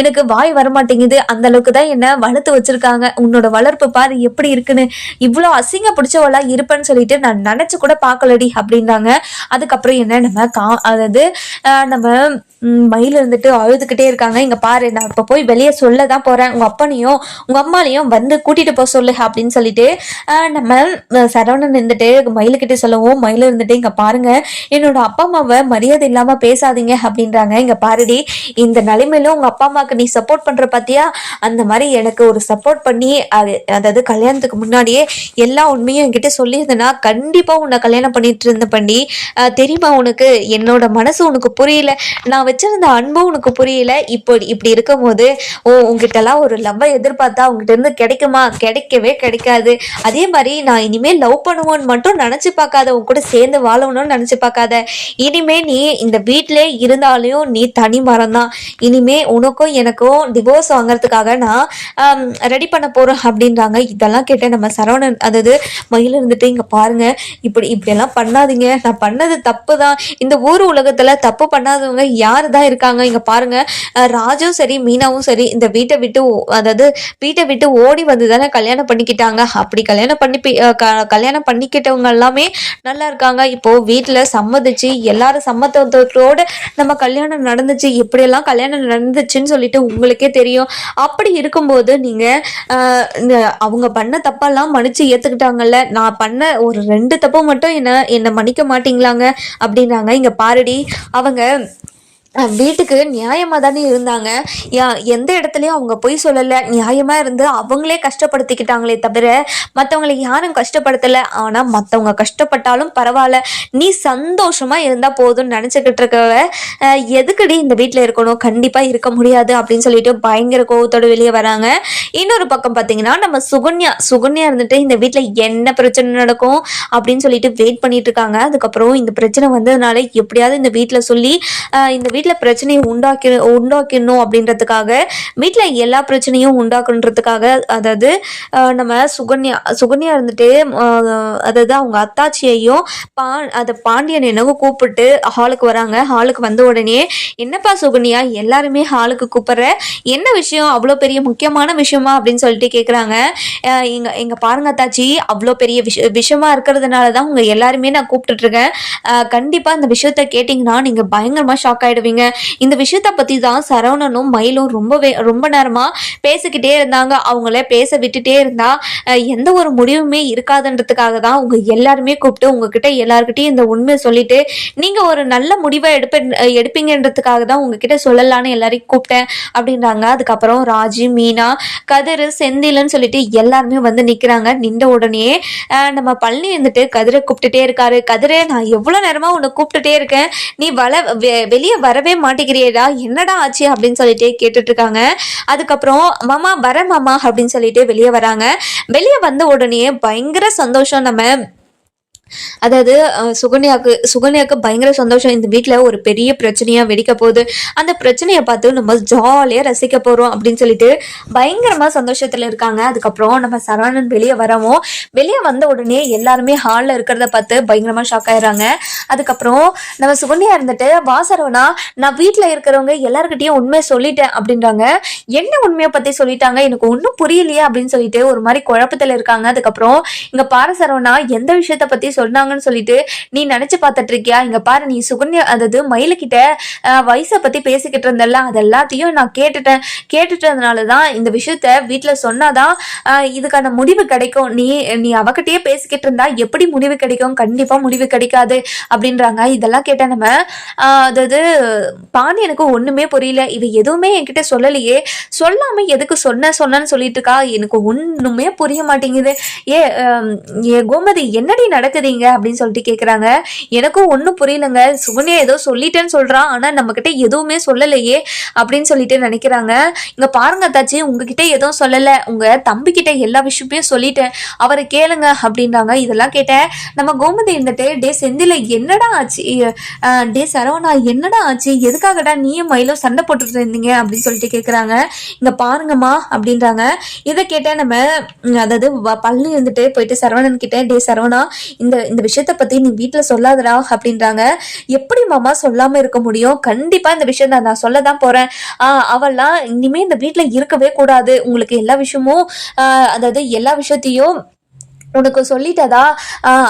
எனக்கு வாய் வரமாட்டேங்குது. அந்த அளவுக்கு தான் என்ன வளர்த்து வச்சிருக்காங்க. உன்னோட வளர்ப்பு பாரு எப்படி இருக்குன்னு. இவ்வளோ அசிங்க பிடிச்சவளா இருப்பேன்னு சொல்லிட்டு நான் நினைச்சு கூட பார்க்கலடி அப்படின்றாங்க. அதுக்கப்புறம் என்ன நம்ம கா அதாவது நம்ம மயில் இருந்துட்டு அழுதுகிட்டே இருக்காங்க. இங்க பாரு நான் இப்ப போய் வெளியே சொல்ல தான் போறேன். உங்க அப்பனையும் உங்க அம்மாலையும் வந்து கூட்டிட்டு போக சொல்லு அப்படின்னு சொல்லிட்டு நம்ம சரவணன் இருந்துட்டு மயிலுக்கிட்டே சொல்லவும் மயில் இருந்துட்டு இங்க பாருங்க என்னோட அப்பா அம்மாவை மரியாதை இல்லாம பேசாதீங்க அப்படின்றாங்க. இங்க பாருடி இந்த நிலைமையில உங்க அப்பா அம்மாவுக்கு நீ சப்போர்ட் பண்ற பாத்தியா? அந்த மாதிரி எனக்கு ஒரு சப்போர்ட் பண்ணி அது அதாவது கல்யாணத்துக்கு முன்னாடியே எல்லா உண்மையும் என்கிட்ட சொல்லியிருந்தேன்னா கண்டிப்பா உன்னை கல்யாணம் பண்ணிட்டு இருந்த பண்ணி தெரியுமா உனக்கு? என்னோட மனசு உனக்கு புரியல. நான் வச்சிருந்த அன்பும் உனக்கு புரியல. இப்போ இப்படி இருக்கும் போது ஓ உங்ககிட்டலாம் ஒரு லவ்வை எதிர்பார்த்தா உங்ககிட்ட இருந்து கிடைக்குமா? கிடைக்கவே கிடைக்காது. அதே மாதிரி நான் இனிமே லவ் பண்ணுவோன்னு மட்டும் நினைச்சு பார்க்காத உன் கூட சேர்ந்து வாழணும்னு நினைச்சு பார்க்காத. இனிமே நீ இந்த வீட்டிலே இருந்தாலையும் நீ தனி மரம் தான். இனிமே உனக்கும் எனக்கும் டிவோர்ஸ் வாங்குறதுக்காக நான் ரெடி பண்ண போறோம் அப்படின்றாங்க. இதெல்லாம் கேட்ட நம்ம சரவணன் அதாவது மயில் இருந்துட்டு இங்க பாருங்க இப்படி இப்படியெல்லாம் பண்ணாதீங்க. நான் பண்ணது தப்பு தான் இந்த ஊர் உலகத்துல தப்பு பண்ணாதவங்க யாரு தான் இருக்காங்க? இங்க பாருங்க. ராஜும் சரி மீனாவும் சரி இந்த வீட்டை விட்டு ஓ- அதாவது வீட்டை விட்டு ஓடி வந்து தானே கல்யாணம் பண்ணிக்கிட்டாங்க. அப்படி கல்யாணம் பண்ணி க- கல்யாணம் பண்ணிக்கிட்டவங்க எல்லாமே நல்லா இருக்காங்க. இப்போ வீட்டுல சம்மதிச்சு எல்லாரும் சம்மதத்தோட நம்ம கல்யாணம் நடந்துச்சு எப்படியெல்லாம் கல்யாணம் நடந்துச்சுன்னு சொல்லிட்டு உங்களுக்கே தெரியும். அப்படி இருக்கும்போது நீங்க இந்த அவங்க பண்ண தப்பெல்லாம் மன்னிச்சு ஏத்துக்கிட்டாங்கல்ல. நான் பண்ண ஒரு ரெண்டு தப்பு மட்டும் என்ன என்னை மன்னிக்க மாட்டீங்களாங்க? அப்படின்னாங்க. இங்க பாருடி அவங்க friends. வீட்டுக்கு நியாயமா தானே இருந்தாங்க. யா- எந்த இடத்துலயும் அவங்க பொய் சொல்லல. நியாயமா இருந்து அவங்களே கஷ்டப்படுத்திக்கிட்டாங்களே தவிர மத்தவங்களை யாரும் கஷ்டப்படுத்தல. ஆனா மத்தவங்க கஷ்டப்பட்டாலும் பரவாயில்ல. நீ சந்தோஷமா இருந்தா போதும்னு நினைச்சுக்கிட்டு இருக்கவ எதுக்கடி இந்த வீட்டில் இருக்கணும்? கண்டிப்பா இருக்க முடியாது அப்படின்னு சொல்லிட்டு பயங்கர கோவத்தோட வெளியே வராங்க. இன்னொரு பக்கம் பாத்தீங்கன்னா நம்ம சுகன்யா சுகன்யா இருந்துட்டு இந்த வீட்டில் என்ன பிரச்சனை நடக்கும் அப்படின்னு சொல்லிட்டு வெயிட் பண்ணிட்டு இருக்காங்க. அதுக்கப்புறம் இந்த பிரச்சனை வந்ததுனால எப்படியாவது இந்த வீட்டில் சொல்லி இந்த வீட்டில் வீட்டில் பிரச்சனையை உண்டாக்கி உண்டாக்கணும் அப்படின்றதுக்காக வீட்டில் எல்லா பிரச்சனையும் உண்டாக்குன்றதுக்காக அதாவது நம்ம சுகன்யா சுகன்யா இருந்துட்டு அதாவது அவங்க அத்தாச்சியையும் பா அதை பாண்டியன் என்னவோ கூப்பிட்டு ஹாலுக்கு வராங்க. ஹாலுக்கு வந்த உடனே என்னப்பா சுகன்யா எல்லாருமே ஹாலுக்கு கூப்பிட்ற? என்ன விஷயம்? அவ்வளோ பெரிய முக்கியமான விஷயமா? அப்படின்னு சொல்லிட்டு கேட்குறாங்க எங்கள் எங்கள் பாருங்க அத்தாச்சி அவ்வளோ பெரிய விஷ விஷயமா இருக்கிறதுனால தான் உங்கள் எல்லாருமே நான் கூப்பிட்டுட்ருக்கேன் கண்டிப்பாக அந்த இந்த விஷயத்த கேட்டிங்கன்னா நீங்கள் பயங்கரமாக ஷாக் ஆயிடுவீங்க இந்த விஷயத்த பத்தி தான் சரவணனும் மயிலும் ரொம்பவே ரொம்ப நேரமா பேசிக்கிட்டே இருந்தாங்க. அவங்கள பேச விட்டுட்டே இருந்தா எந்த ஒரு முடிவுமே இருக்காதுன்றதுக்காக தான் உங்க எல்லாருமே கூப்பிட்டு உங்ககிட்ட எல்லாருக்கிட்டையும் இந்த உண்மையை சொல்லிட்டு நீங்க ஒரு நல்ல முடிவை எடுப்ப எடுப்பீங்கன்றதுக்காக தான் உங்ககிட்ட சொல்லலான்னு எல்லாரையும் கூப்பிட்டேன் அப்படின்றாங்க. அதுக்கப்புறம் ராஜி மீனா கதிர் செந்தில்னு சொல்லிட்டு எல்லாருமே வந்து நிக்கிறாங்க. நின்ற உடனே நம்ம பழனி வந்துட்டு கதிரை கூப்பிட்டுட்டே இருக்காரு. கதிரை நான் எவ்வளவு நேரமா உன்னை கூப்பிட்டுட்டே இருக்கேன். நீ வள வெ- வெளியே வரவே மாட்டேங்கிறியடா என்னடா ஆச்சு அப்படின்னு சொல்லிட்டு கேட்டுட்டு இருக்காங்க அதுக்கப்புறம் மாமா வர மாமா அப்படின்னு சொல்லிட்டு வெளியே வராங்க. வெளியே வந்த உடனே பயங்கர சந்தோஷம். நம்ம அதாவது சுகன்யாவுக்கு சுகன்யாக்கு சுகன்யாக்கு பயங்கர சந்தோஷம். இந்த வீட்டில் ஒரு பெரிய பிரச்சனையா வெடிக்க போகுது. அந்த பிரச்சனையை பார்த்து நம்ம ஜாலியாக ரசிக்க போகிறோம் அப்படின்னு சொல்லிட்டு பயங்கரமாக சந்தோஷத்தில் இருக்காங்க. அதுக்கப்புறம் நம்ம சரவணன் வெளியே வரவும் வெளியே வந்த உடனே எல்லாருமே ஹாலில் இருக்கிறத பார்த்து பயங்கரமாக ஷாக் ஆயிடுறாங்க. அதுக்கப்புறம் நம்ம சுகன்யா இருந்துட்டு வா சரவணா நான் வீட்டில் இருக்கிறவங்க எல்லாருக்கிட்டையும் உண்மையை சொல்லிட்டேன் அப்படின்றாங்க. என்ன உண்மையை பற்றி சொல்லிட்டாங்க? எனக்கு ஒன்றும் புரியலையே அப்படின்னு சொல்லிட்டு ஒரு மாதிரி குழப்பத்தில் இருக்காங்க. அதுக்கப்புறம் இங்கே பாரு எந்த விஷயத்த பற்றி சொன்னாங்கன்னு சொல்லிட்டு நீ நினைச்சு பார்த்துட்டு இருக்கியா? இங்க பாரு நீ சுகன்யா அதாவது மயிலுக்கிட்ட வயசை பத்தி பேசிக்கிட்டு இருந்தல்ல அது எல்லாத்தையும் நான் கேட்டுட்டேன். கேட்டுட்டதுனால தான் இந்த விஷயத்த வீட்டுல சொன்னாதான் இதுக்கான முடிவு கிடைக்கும். நீ நீ அவகிட்டயே பேசிக்கிட்டு இருந்தா எப்படி முடிவு கிடைக்கும்? கண்டிப்பா முடிவு கிடைக்காது அப்படின்றாங்க. இதெல்லாம் கேட்ட நம்ம அதாவது பாண்டி எனக்கு ஒண்ணுமே புரியல. இவ எதுவுமே என்கிட்ட சொல்லலையே. சொல்லாம எதுக்கு சொன்ன சொன்னேன்னு சொல்லிட்டு இருக்கா? எனக்கு ஒண்ணுமே புரிய மாட்டேங்குது. ஏ ஏ கோமதி என்னடி நடக்குது? நினைக்கிறீங்க அப்படின்னு சொல்லிட்டு கேக்குறாங்க. எனக்கும் ஒன்றும் புரியலங்க. சுகன்யா ஏதோ சொல்லிட்டேன்னு சொல்றான் ஆனா நம்ம கிட்ட எதுவுமே சொல்லலையே அப்படின்னு சொல்லிட்டு நினைக்கிறாங்க. இங்க பாருங்க தாச்சி உங்ககிட்ட எதுவும் சொல்லல. உங்க தம்பி கிட்ட எல்லா விஷயத்தையும் சொல்லிட்டேன். அவரை கேளுங்க அப்படின்றாங்க. இதெல்லாம் கேட்டேன். நம்ம கோமதி இருந்துட்டு டே செந்தில என்னடா ஆச்சு? டே சரவணா என்னடா ஆச்சு? எதுக்காகடா நீயும் மயிலும் சண்டை போட்டுட்டு இருந்தீங்க அப்படின்னு சொல்லிட்டு கேக்குறாங்க. இங்க பாருங்கம்மா அப்படின்றாங்க. இதை கேட்டேன் நம்ம அதாவது பள்ளி இருந்துட்டு போயிட்டு சரவணன் கிட்ட டே சரவணா இந்த இந்த விஷயத்த பத்தி நீ வீட்டுல சொல்லாதடா அப்படின்றாங்க. எப்படி மாமா சொல்லாம இருக்க முடியும்? கண்டிப்பா இந்த விஷயம் நான் நான் சொல்ல தான் போறேன். ஆஹ் அவெல்லாம் இனிமே இந்த வீட்டுல இருக்கவே கூடாது. உங்களுக்கு எல்லா விஷயமும் ஆஹ் அதாவது எல்லா விஷயத்தையும் உனக்கு சொல்லிட்டதா?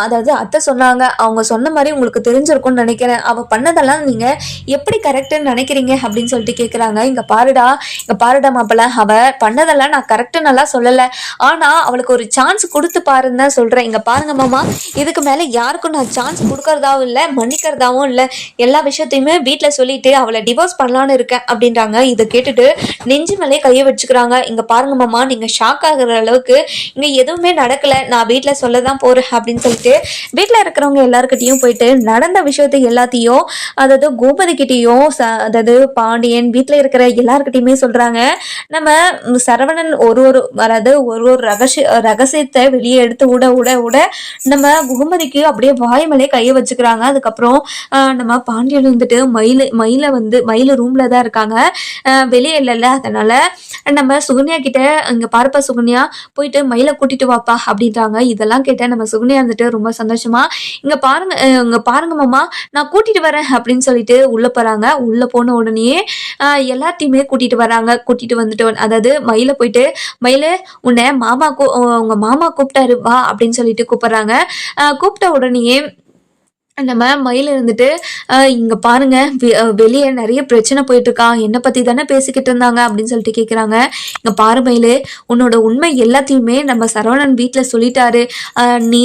அதாவது அத்தை சொன்னாங்க. அவங்க சொன்ன மாதிரி உங்களுக்கு தெரிஞ்சிருக்கும்னு நினைக்கிறேன். அவள் பண்ணதெல்லாம் நீங்கள் எப்படி கரெக்டுன்னு நினைக்கிறீங்க அப்படின்னு சொல்லிட்டு கேட்குறாங்க இங்கே பாருடா இங்கே பாருடா மாப்பிள்ள. அவள் பண்ணதெல்லாம் நான் கரெக்டு நல்லா சொல்லலை. ஆனால் அவளுக்கு ஒரு சான்ஸ் கொடுத்து பாருன்னு தான் சொல்கிறேன் இங்கே பாருங்க மாமா. இதுக்கு மேலே யாருக்கும் நான் சான்ஸ் கொடுக்கறதாவும் இல்லை மன்னிக்கிறதாவும் இல்லை. எல்லா விஷயத்தையுமே வீட்டில் சொல்லிட்டு அவளை டிவோர்ஸ் பண்ணலான்னு இருக்கேன் அப்படின்றாங்க. இதை கேட்டுட்டு நெஞ்சு மேலே கையை வச்சுக்கிறாங்க. இங்கே பாருங்க மாமா நீங்கள் ஷாக் ஆகுற அளவுக்கு இங்கே எதுவுமே நடக்கலை. நான் வீட்டில் சொல்ல தான் போகிறேன் அப்படின்னு சொல்லிட்டு வீட்டில் இருக்கிறவங்க எல்லாருக்கிட்டையும் போயிட்டு நடந்த விஷயத்தை எல்லாத்தையும் அதாவது கோமதி ச அதாவது பாண்டியன் வீட்டில் இருக்கிற எல்லாருக்கிட்டையுமே சொல்கிறாங்க நம்ம சரவணன் ஒரு ஒரு அதாவது ஒரு ஒரு ரகசிய ரகசியத்தை வெளியே எடுத்து விட விட விட நம்ம குகுமதிக்கு அப்படியே வாய்மலையே கையை வச்சுக்கிறாங்க. அதுக்கப்புறம் நம்ம பாண்டியன் வந்துட்டு மயில் மயில வந்து மயில் ரூம்ல தான் இருக்காங்க. வெளியே இல்லைல்ல. அதனால நம்ம சுகன்யா கிட்ட இங்க பார்ப்பா சுகன்யா போயிட்டு மயிலை கூட்டிட்டு வாப்பா அப்படின்றாங்க. இதெல்லாம் கேட்ட நம்ம சுகுனியா இருந்துட்டு ரொம்ப சந்தோஷமா இங்க பாருங்க இங்க பாருங்க மாமா நான் கூட்டிட்டு வரேன் அப்படின்னு சொல்லிட்டு உள்ள போறாங்க. உள்ள போன உடனே எல்லாத்தையுமே கூட்டிட்டு வராங்க. கூட்டிட்டு வந்துட்டு அதாவது மயில போயிட்டு மயில உன்னை மாமா கூ உங்க மாமா கூப்பிட்டாரு வா அப்படின்னு சொல்லிட்டு கூப்பிடுறாங்க. கூப்பிட்ட உடனேயே நம்ம மயில் இருந்துட்டு இங்க பாருங்க வெ- வெளியே நிறைய பிரச்சனை போயிட்டு இருக்கான் என்னை பத்தி தானே பேசிக்கிட்டு இருந்தாங்க? அப்படின்னு சொல்லிட்டு கேட்குறாங்க இங்க பாரு மயில் உன்னோட உண்மை எல்லாத்தையுமே நம்ம சரவணன் வீட்டில் சொல்லிட்டாரு. நீ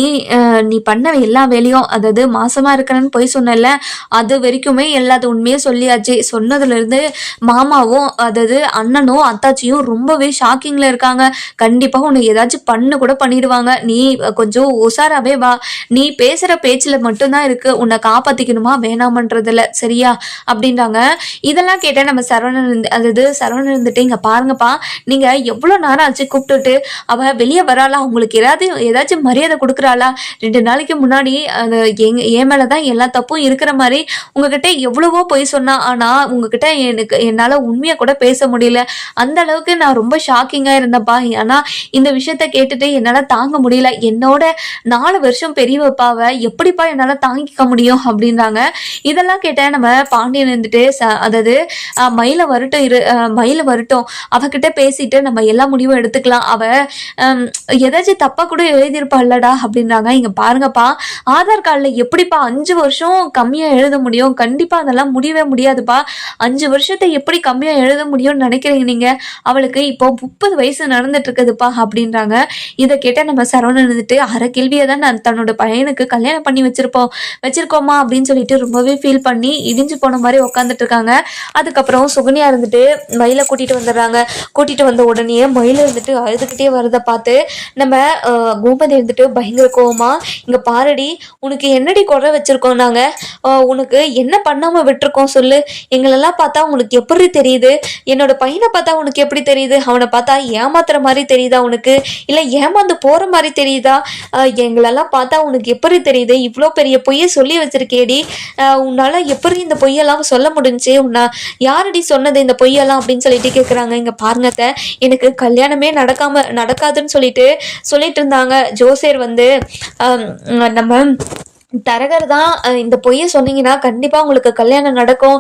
நீ பண்ண எல்லா வேலையும் அதாவது மாசமா இருக்கிறன்னு போய் சொன்னல அது வரைக்குமே எல்லாத்து உண்மையே சொல்லியாச்சு. சொன்னதுல இருந்து மாமாவும் அதாவது அண்ணனும் அத்தாச்சியும் ரொம்பவே ஷாக்கிங்ல இருக்காங்க. கண்டிப்பா உன்னை ஏதாச்சும் பண்ணு கூட பண்ணிடுவாங்க. நீ கொஞ்சம் உஷாராவே வா. நீ பேசுற பேச்சுல மட்டும்தான் இருக்கு. உன்னை காப்பாத்திக்கணுமா? வேணாமன்றதுல. சரியா? அப்படின்றாங்க. இதெல்லாம் கேட்ட நம்ம சரவணன் இருந்து- அதாவது சரவணன் இருந்துட்டு இங்க பாருங்கப்பா. நீங்க எவ்வளவு நேரம் ஆச்சு கூப்பிட்டுட்டு? அவ வெளியே வராளா? உங்களுக்கு ஏதாவது ஏதாச்சும் மரியாதை கொடுக்குறாளா? ரெண்டு நாளைக்கு முன்னாடி அந்த எங்க என் மேலதான் எல்லா தப்பும் இருக்கிற மாதிரி உங்ககிட்ட எவ்வளவோ பொய் சொன்னா. ஆனா உங்ககிட்ட எனக்கு என்னால உண்மையை கூட பேச முடியல. அந்த அளவுக்கு நான் ரொம்ப ஷாக்கிங்கா இருந்தேன்ப்பா. ஆனா இந்த விஷயத்த கேட்டுட்டு என்னால தாங்க முடியல. என்னோட நாலு வருஷம் பெரியவப்பாவை எப்படிப்பா என்னால தாங்கிக்க முடியும் அப்படின்றாங்க. இதெல்லாம் கேட்டால் நம்ம பாண்டியன் இருந்துட்டு ச- அதாவது மயில வரட்டும் இரு மயில வரட்டும். அவகிட்ட பேசிட்டு நம்ம எல்லா முடிவும் எடுத்துக்கலாம். அவ ஹம், ஏதாச்சும் தப்பா கூட எழுதியிருப்பாள்லடா அப்படின்றாங்க. இங்க பாருங்கப்பா ஆதார் கார்டுல எப்படிப்பா அஞ்சு வருஷம் கம்மியா எழுத முடியும்? கண்டிப்பா அதெல்லாம் முடியவே முடியாதுப்பா. அஞ்சு வருஷத்தை எப்படி கம்மியா எழுத முடியும்னு நினைக்கிறீங்க நீங்க? அவளுக்கு இப்போ முப்பது வயசு நடந்துட்டு இருக்குதுப்பா அப்படின்றாங்க. இதை கேட்டால் நம்ம சரவணன் இருந்துட்டு அரை கேள்வியை தான் நான் தன்னோட பையனுக்கு கல்யாணம் பண்ணி வச்சிருப்போம். வச்சிருக்கோமா அப்படின்னு சொல்லிட்டு ரொம்பவே ஃபீல் பண்ணி இடிஞ்சு போன மாதிரி உட்காந்துட்டு இருக்காங்க. அதுக்கப்புறம் சுகன்யா இருந்துட்டு மயில கூட்டிட்டு வந்துடுறாங்க. கூட்டிட்டு வந்த உடனே மயில இருந்துட்டு அழுதுகிட்டே வரதை பார்த்து நம்ம அஹ், கோமதி இருந்துட்டு பயங்கர கோவமா இங்க பாரடி உனக்கு என்னடி குறை வச்சிருக்கோம் நாங்க? உனக்கு என்ன பண்ணாம விட்டுருக்கோம் சொல்லு. எங்களெல்லாம் பார்த்தா உனக்கு எப்படி தெரியுது? என்னோட பையனை பார்த்தா உனக்கு எப்படி தெரியுது? அவனை பார்த்தா ஏமாத்துற மாதிரி தெரியுதா உனக்கு? இல்ல ஏமாந்து போற மாதிரி தெரியுதா? எங்களெல்லாம் பார்த்தா உனக்கு எப்படி தெரியுது? இவ்வளோ பெரிய பொய்யை சொல்லி வச்சிருக்கேடி. உன்னால் உன்னால எப்படி இந்த பொய்யெல்லாம் சொல்ல முடிஞ்சுச்சு உன்னை யாரடி சொன்னது இந்த பொய்யெல்லாம் அப்படின்னு சொல்லிட்டு கேட்குறாங்க இங்கே பாருங்கத்த எனக்கு கல்யாணமே நடக்காம நடக்காதுன்னு சொல்லிட்டு சொல்லிட்டு இருந்தாங்க. ஜோசியர் வந்து நம்ம தரகர் தான் இந்த பொய்யை சொன்னீங்கன்னா கண்டிப்பா உங்களுக்கு கல்யாணம் நடக்கும்.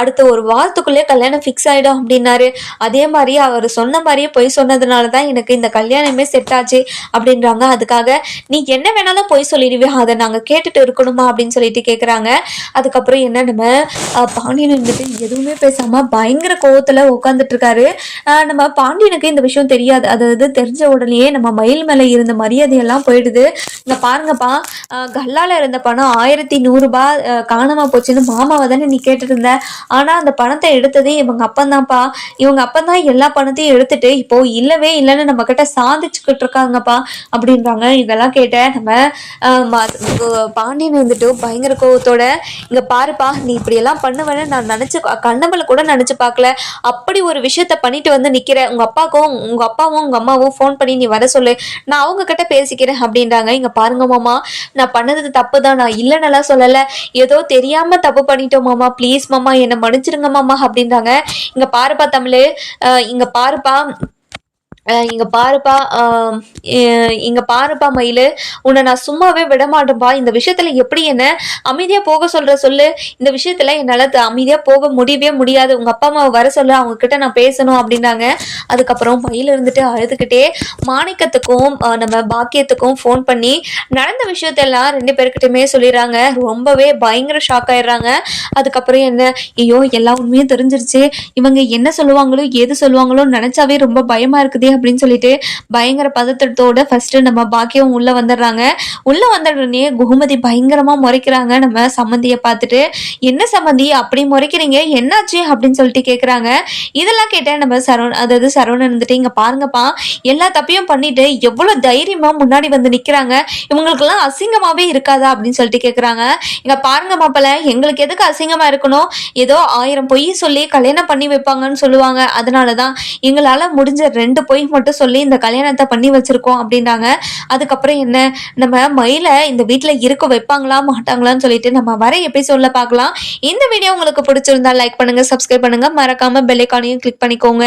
அடுத்த ஒரு வாரத்துக்குள்ளே கல்யாணம் ஃபிக்ஸ் ஆயிடும் அப்படின்னாரு. அதே மாதிரி அவர் சொன்ன மாதிரியே பொய் சொன்னதுனால தான் எனக்கு இந்த கல்யாணமே செட் ஆச்சு அப்படின்றாங்க. அதுக்காக நீ என்ன வேணாலும் பொய் சொல்லிடுவே அதை நாங்கள் கேட்டுட்டு இருக்கணுமா? அப்படின்னு சொல்லிட்டு கேட்குறாங்க அதுக்கப்புறம் என்ன நம்ம பாண்டியன் வந்துட்டு எதுவுமே பேசாம பயங்கர கோவத்துல உட்காந்துட்டு இருக்காரு. நம்ம பாண்டியனுக்கு இந்த விஷயம் தெரியாது. அதாவது தெரிஞ்ச உடனே நம்ம மயில் மேலே இருந்த மரியாதையெல்லாம் போயிடுது. இங்க பாருங்கப்பா கல்லால இருந்த பணம் ஆயிரத்தி நூறுரூபா காணாம போச்சுன்னு மாமாவை தானே நீ கேட்டுட்டு இருந்த ஆனா அந்த பணத்தை எடுத்ததே இவங்க அப்பந்தான்ப்பா. இவங்க அப்பந்தான் எல்லா பணத்தையும் எடுத்துட்டு இப்போ இல்லவே இல்லைன்னு நம்ம கிட்ட சாதிச்சுக்கிட்டு இருக்காங்கப்பா அப்படின்றாங்க. இதெல்லாம் கேட்ட நம்ம பாண்டியன் வந்துட்டு பயங்கர கோவத்தோட இங்க பாருப்பா நீ இப்படி எல்லாம் பண்ணுவேன்னு நான் நினைச்சு கண்ணவளை கூட நினைச்சு பார்க்கல. அப்படி ஒரு விஷயத்த பண்ணிட்டு வந்து நிக்கிற உங்க அப்பாவுக்கும் உங்க அப்பாவும் உங்க அம்மாவும் ஃபோன் பண்ணி நீ வர சொல்லு. நான் அவங்க கிட்ட பேசிக்கிறேன் அப்படின்றாங்க. இங்க பாருங்க மாமா நான் பண்ணது தப்பு தான் நான் இல்லைன்னெல்லாம் சொல்லல. ஏதோ தெரியாம தப்பு பண்ணிட்டோம் மாமா. ப்ளீஸ் மாமா என்னை மன்னிச்சிருங்க மாமா அப்படின்றாங்க. இங்க பாருப்பா தமிழ். அஹ் இங்க பாருப்பா. இங்க பாருப்பா இங்கே இங்க பாருப்பா மயிலு. உன்னை நான் சும்மாவே விடமாட்டேன்பா இந்த விஷயத்துல எப்படி என்ன அமைதியா போக சொல்ற சொல்லு. இந்த விஷயத்துல என்னால அமைதியாக அமைதியா போக முடியவே முடியாது. உங்க அப்பா அம்மாவை வர சொல்லு. அவங்க கிட்ட நான் பேசணும் அப்படின்னாங்க. அதுக்கப்புறம் மயில் இருந்துட்டு அழுதுகிட்டே மாணிக்கத்துக்கும் நம்ம பாக்கியத்துக்கும் ஃபோன் பண்ணி நடந்த விஷயத்தெல்லாம் ரெண்டு பேர்கிட்டயுமே சொல்லிடுறாங்க. ரொம்பவே பயங்கர ஷாக் ஆயிடுறாங்க. அதுக்கப்புறம் என்ன? ஐயோ எல்லா உண்மையும் தெரிஞ்சிருச்சு. இவங்க என்ன சொல்லுவாங்களோ எது சொல்லுவாங்களோ நினைச்சாவே ரொம்ப பயமா இருக்குது அப்படின்னு சொல்லிட்டு பயங்கர பதத்தோட ஃபர்ஸ்ட் நம்ம பாக்கியம் உள்ள வந்துடுறாங்க. உள்ள வந்த உடனே குகுமதி பயங்கரமா முறைக்கிறாங்க. நம்ம சம்மந்தியை பார்த்துட்டு என்ன சம்மந்தி? அப்படி முறைக்கிறீங்க? என்னாச்சு? அப்படின்னு சொல்லிட்டு கேக்குறாங்க. இதெல்லாம் கேட்டேன் நம்ம சரவண அதாவது சரவணன் இருந்துட்டு இங்க பாருங்கப்பா எல்லா தப்பையும் பண்ணிட்டு எவ்வளவு தைரியமா முன்னாடி வந்து நிக்கிறாங்க. இவங்களுக்கெல்லாம் அசிங்கமாவே இருக்காதா? அப்படின்னு சொல்லிட்டு கேக்குறாங்க. இங்க பாருங்க மாப்பிள்ள எங்களுக்கு எதுக்கு அசிங்கமா இருக்கணும்? ஏதோ ஆயிரம் பொய் சொல்லி கல்யாணம் பண்ணி வைப்பாங்கன்னு சொல்லுவாங்க. அதனாலதான் எங்களால முடிஞ்ச ரெண்டு பொய் மட்டும் சொல்லி இந்த கல்யாணத்தை பண்ணி வச்சிருக்கோம் அப்படின்றாங்க அதுக்கப்புறம் என்ன நம்ம மயில இந்த வீட்டில் இருக்க வைப்பாங்களா மாட்டாங்களான்னு சொல்லிட்டு நம்ம வர எபிசோட்ல பார்க்கலாம். இந்த வீடியோ உங்களுக்கு பிடிச்சிருந்தா லைக் பண்ணுங்க சப்ஸ்கிரைப் பண்ணுங்க. மறக்காம பெல்லைக்கானையும் கிளிக் பண்ணிக்கோங்க.